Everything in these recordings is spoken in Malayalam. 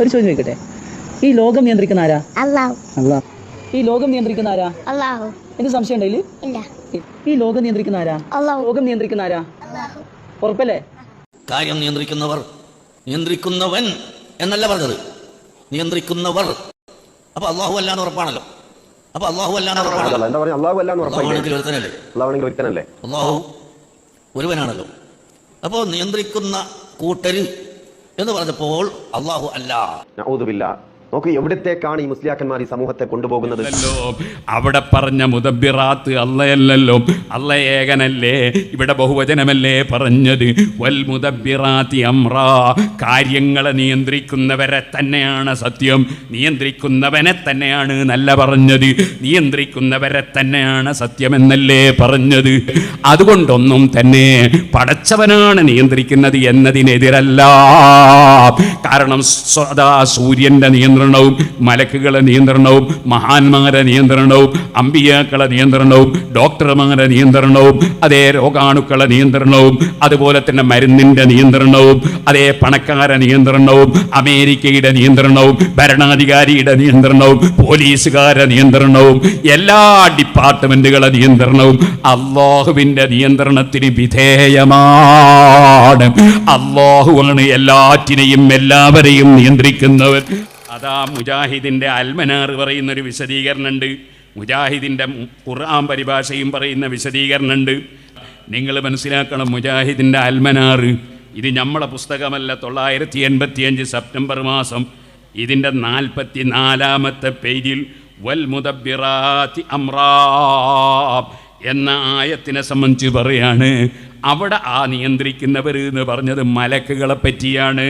ഒരു ചോദ്യം ചോദിക്കട്ടെ ഈ ലോകം നിയന്ത്രിക്കുന്ന ആരാ? അള്ളാഹു അള്ളാഹു ഈ ലോകം നിയന്ത്രിക്കുന്ന ആരാ? അള്ളാഹു എന്ത് സംശയം ഉണ്ടെങ്കിൽ ഇല്ല. ഈ ലോകം നിയന്ത്രിക്കുന്ന ആരാ? അള്ളാഹു ലോകം നിയന്ത്രിക്കുന്ന ആരാ? ഉറപ്പല്ലേ? കാര്യം നിയന്ത്രിക്കുന്നവർ നിയന്ത്രിക്കുന്നവൻ എന്നല്ല പറഞ്ഞത്. നിയന്ത്രിക്കുന്നവർ. അപ്പൊ അള്ളാഹു അല്ലാന്ന് ഉറപ്പാണല്ലോ. അപ്പൊ അള്ളാഹു അല്ലാന്ന് ഉറപ്പാണല്ലോ. എന്താ പറയാ അള്ളാഹു ഒരുത്തനല്ലേ? അള്ളാഹുണെങ്കിൽ ഒരുത്തനല്ലേ? അള്ളാഹു ഒരുവനാണല്ലോ. അപ്പോ നിയന്ത്രിക്കുന്ന കൂട്ടര് എന്ന് പറഞ്ഞപ്പോൾ അള്ളാഹു അല്ല. നോക്ക് എവിടത്തേക്കാണ് ഈ മുസ്ലിയാക്കന്മാർ ഈ സമൂഹത്തെ കൊണ്ടുപോകുന്നത്? അവിടെ പറഞ്ഞ മുദബിറാത്ത് അല്ലയല്ലല്ലോ അല്ല ഏകനല്ലേ ഇവിടെ ബഹുവചനമല്ലേ പറഞ്ഞത്. വൽ മുദബിറാത്തി അമ്ര കാര്യങ്ങളെ നിയന്ത്രിക്കുന്നവരെ തന്നെയാണ് സത്യം. നിയന്ത്രിക്കുന്നവനെ തന്നെയാണ് നല്ല പറഞ്ഞത്. നിയന്ത്രിക്കുന്നവരെ തന്നെയാണ് സത്യമെന്നല്ലേ പറഞ്ഞത്. അതുകൊണ്ടൊന്നും തന്നെ പടച്ചവനാണ് നിയന്ത്രിക്കുന്നത് എന്നതിനെതിരല്ല. കാരണം സ്വതാ സൂര്യന്റെ നിയന്ത്രണവും മലക്കുകളെ നിയന്ത്രണവും മഹാന്മാരെ നിയന്ത്രണവും അമ്പിയാക്കളെ നിയന്ത്രണവും ഡോക്ടർമാരെ നിയന്ത്രണവും അതേ രോഗാണുക്കളെ നിയന്ത്രണവും അതുപോലെ തന്നെ മരുന്നിന്റെ നിയന്ത്രണവും അതേ പണക്കാരെ നിയന്ത്രണവും അമേരിക്കയുടെ നിയന്ത്രണവും ഭരണാധികാരിയുടെ നിയന്ത്രണവും പോലീസുകാരെ നിയന്ത്രണവും എല്ലാ ഡിപ്പാർട്ട്മെന്റുകളെ നിയന്ത്രണവും അള്ളാഹുവിന്റെ നിയന്ത്രണത്തിന് വിധേയമാണ്. അള്ളാഹുവാണ് എല്ലാറ്റിനെയും എല്ലാവരെയും നിയന്ത്രിക്കുന്നവൻ. അതാ മുജാഹിദിന്റെ അൽമനാർ പറയുന്നൊരു വിശദീകരണമുണ്ട് മുജാഹിദിന്റെ ഖുർആൻ പരിഭാഷയും പറയുന്ന വിശദീകരണമുണ്ട് നിങ്ങൾ മനസ്സിലാക്കണം മുജാഹിദിന്റെ അൽമനാർ. ഇത് നമ്മളെ പുസ്തകമല്ല തൊള്ളായിരത്തി എൺപത്തിയഞ്ച് സെപ്റ്റംബർ മാസം. ഇതിന്റെ നാൽപ്പത്തി നാലാമത്തെ പേജിൽ വൽ മുദബിറാത്തി അമ്രാബ് എന്ന ആയത്തിനെ സംബന്ധിച്ച് പറയാണ്. അവിടെ ആ നിയന്ത്രിക്കുന്നവർ എന്ന് പറഞ്ഞത് മലക്കുകളെ പറ്റിയാണ്.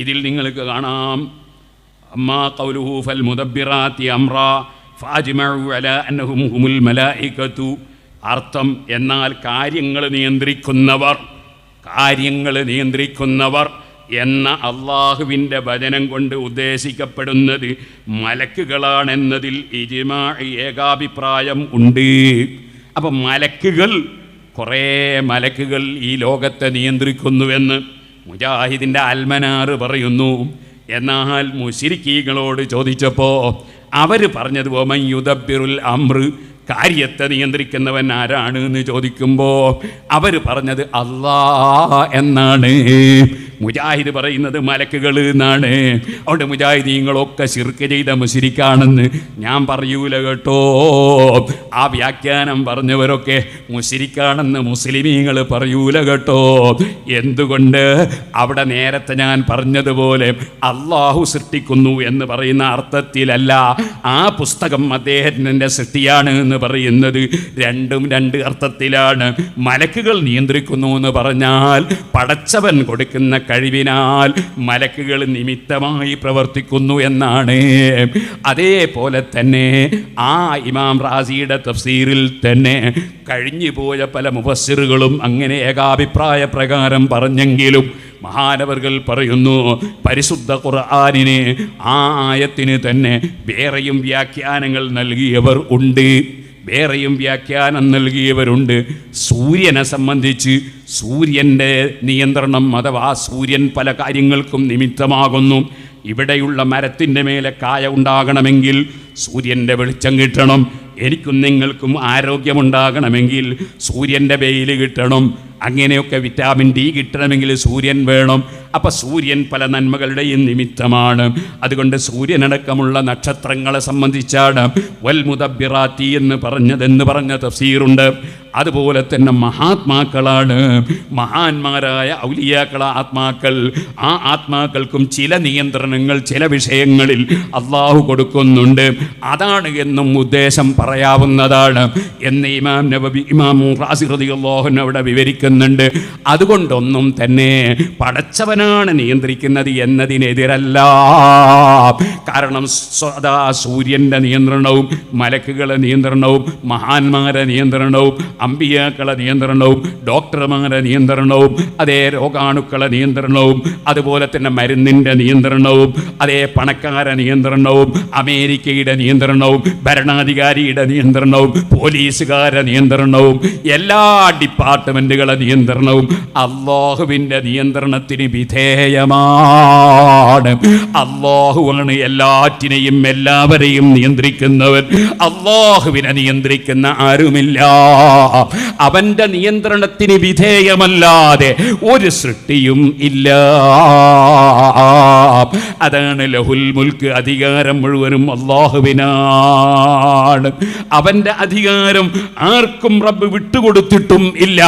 ഇതിൽ നിങ്ങൾക്ക് കാണാം. അമ്മാ കൗലുഹു ഫൽ മുദബിറാത്തി അമ്ര ഫാജിമഴു അലാ അന്നഹും ഹുമുൽ മലായികത്തു. അർത്ഥം എന്നാൽ കാര്യങ്ങൾ നിയന്ത്രിക്കുന്നവർ കാര്യങ്ങൾ നിയന്ത്രിക്കുന്നവർ എന്ന അള്ളാഹുവിന്റെ വചനം കൊണ്ട് ഉദ്ദേശിക്കപ്പെടുന്നത് മലക്കുകളാണെന്നതിൽ ഇജിമാ ഏകാഭിപ്രായം ഉണ്ട്. അപ്പം മലക്കുകൾ കുറേ മലക്കുകൾ ഈ ലോകത്തെ നിയന്ത്രിക്കുന്നുവെന്ന് മുജാഹിദിന്റെ അൽമനാറ് പറയുന്നു. എന്നാൽ മുശിരിക്കീകളോട് ചോദിച്ചപ്പോൾ അവർ പറഞ്ഞത് ഓമൻ യുദബിറുൽ അമ്ര് കാര്യത്തെ നിയന്ത്രിക്കുന്നവൻ ആരാണ് എന്ന് ചോദിക്കുമ്പോൾ അവർ പറഞ്ഞത് അല്ലാ എന്നാണ്. മുജാഹിദ് പറയുന്നത് മലക്കുകൾ എന്നാണ്. അവിടെ മുജാഹിദീങ്ങളൊക്കെ ശിർക്ക് ചെയ്ത മുശിരിക്കാണെന്ന് ഞാൻ പറയൂല കേട്ടോ. ആ വ്യാഖ്യാനം പറഞ്ഞവരൊക്കെ മുശിരിക്കാണെന്ന് മുസ്ലിമീങ്ങൾ പറയൂല കേട്ടോ. എന്തുകൊണ്ട്? അവിടെ നേരത്തെ ഞാൻ പറഞ്ഞതുപോലെ അള്ളാഹു സൃഷ്ടിക്കുന്നു എന്ന് പറയുന്ന അർത്ഥത്തിലല്ല. ആ പുസ്തകം അദ്ദേഹത്തിന്റെ സൃഷ്ടിയാണ് എന്ന് പറയുന്നത്. രണ്ടും രണ്ട് അർത്ഥത്തിലാണ്. മലക്കുകൾ നിയന്ത്രിക്കുന്നു എന്ന് പറഞ്ഞാൽ പടച്ചവൻ കൊടുക്കുന്ന കഴിവിനാൽ മലക്കുകൾ നിമിത്തമായി പ്രവർത്തിക്കുന്നു എന്നാണ്. അതേപോലെ തന്നെ ആ ഇമാം റാസിയുടെ തഫ്സീറിൽ തന്നെ കഴിഞ്ഞു പോയ പല മുഫസ്സിറുകളും അങ്ങനെ ഏകാഭിപ്രായ പ്രകാരം പറഞ്ഞെങ്കിലും മഹാനവർകൾ പറയുന്നു പരിശുദ്ധ ഖുർആാനിന് ആ ആയത്തിന് തന്നെ വേറെയും വ്യാഖ്യാനങ്ങൾ നൽകിയവർ ഉണ്ട്. വേറെയും വ്യാഖ്യാനം നൽകിയവരുണ്ട്. സൂര്യനെ സംബന്ധിച്ച് സൂര്യന്റെ നിയന്ത്രണം അഥവാ സൂര്യൻ പല കാര്യങ്ങൾക്കും നിമിത്തമാകുന്നു. ഇവിടെയുള്ള മരത്തിന്റെ മേലെ കായ ഉണ്ടാകണമെങ്കിൽ സൂര്യന്റെ വെളിച്ചം കിട്ടണം. എനിക്കും നിങ്ങൾക്കും ആരോഗ്യമുണ്ടാകണമെങ്കിൽ സൂര്യന്റെ വെയിൽ കിട്ടണം. അങ്ങനെയൊക്കെ വിറ്റാമിൻ ഡി കിട്ടണമെങ്കിൽ സൂര്യൻ വേണം. അപ്പം സൂര്യൻ പല നന്മകളുടെയും നിമിത്തമാണ്. അതുകൊണ്ട് സൂര്യനടക്കമുള്ള നക്ഷത്രങ്ങളെ സംബന്ധിച്ചാണ് വൽമുദബിറാത്തി എന്ന് പറഞ്ഞതെന്ന് പറഞ്ഞ തഫ്സീറുണ്ട്. അതുപോലെ തന്നെ മഹാത്മാക്കളാണ്. മഹാന്മാരായ ഔലിയാക്കള ആത്മാക്കൾ. ആ ആത്മാക്കൾക്കും ചില നിയന്ത്രണങ്ങൾ ചില വിഷയങ്ങളിൽ അള്ളാഹു കൊടുക്കുന്നുണ്ട്. അതാണ് എന്നും ഉദ്ദേശം പറയാവുന്നതാണ്. എന്ന് ഇമാം നബി ഇമാം റാസി അള്ളാഹുനവിടെ അവിടെ വിവരിക്കുന്നുണ്ട് അതുകൊണ്ടൊന്നും തന്നെ പടച്ചവനാണ് നിയന്ത്രിക്കുന്നത് എന്നതിനെതിരല്ല. കാരണം സ്വതാ സൂര്യന്റെ നിയന്ത്രണവും മലക്കുകളെ നിയന്ത്രണവും മഹാന്മാരെ നിയന്ത്രണവും അമ്പിയാക്കളെ നിയന്ത്രണവും ഡോക്ടർമാരെ നിയന്ത്രണവും അതേ രോഗാണുക്കളെ നിയന്ത്രണവും അതുപോലെ തന്നെ മരുന്നിന്റെ നിയന്ത്രണവും അതേ പണക്കാരെ നിയന്ത്രണവും അമേരിക്കയുടെ നിയന്ത്രണവും ഭരണാധികാരിയുടെ നിയന്ത്രണവും പോലീസുകാരെ നിയന്ത്രണവും എല്ലാ ഡിപ്പാർട്ട്മെന്റുകളെ നിയന്ത്രണവും അള്ളാഹുവിന്റെ നിയന്ത്രണത്തിന് വിധേയമാണ്. അള്ളാഹുവാണ് എല്ലാറ്റിനെയും എല്ലാവരെയും നിയന്ത്രിക്കുന്നവൻ. അള്ളാഹുവിനെ നിയന്ത്രിക്കുന്ന ആരുമില്ല. അവന്റെ നിയന്ത്രണത്തിന് വിധേയമല്ലാതെ ഒരു സൃഷ്ടിയും ഇല്ല. അതാണ് ലഹുൽ മുൽക്ക് അധികാരം മുഴുവനും അള്ളാഹുവിനാണ് അവന്റെ അധികാരം ആർക്കും റബ്ബ് വിട്ടുകൊടുത്തിട്ടും ഇല്ല.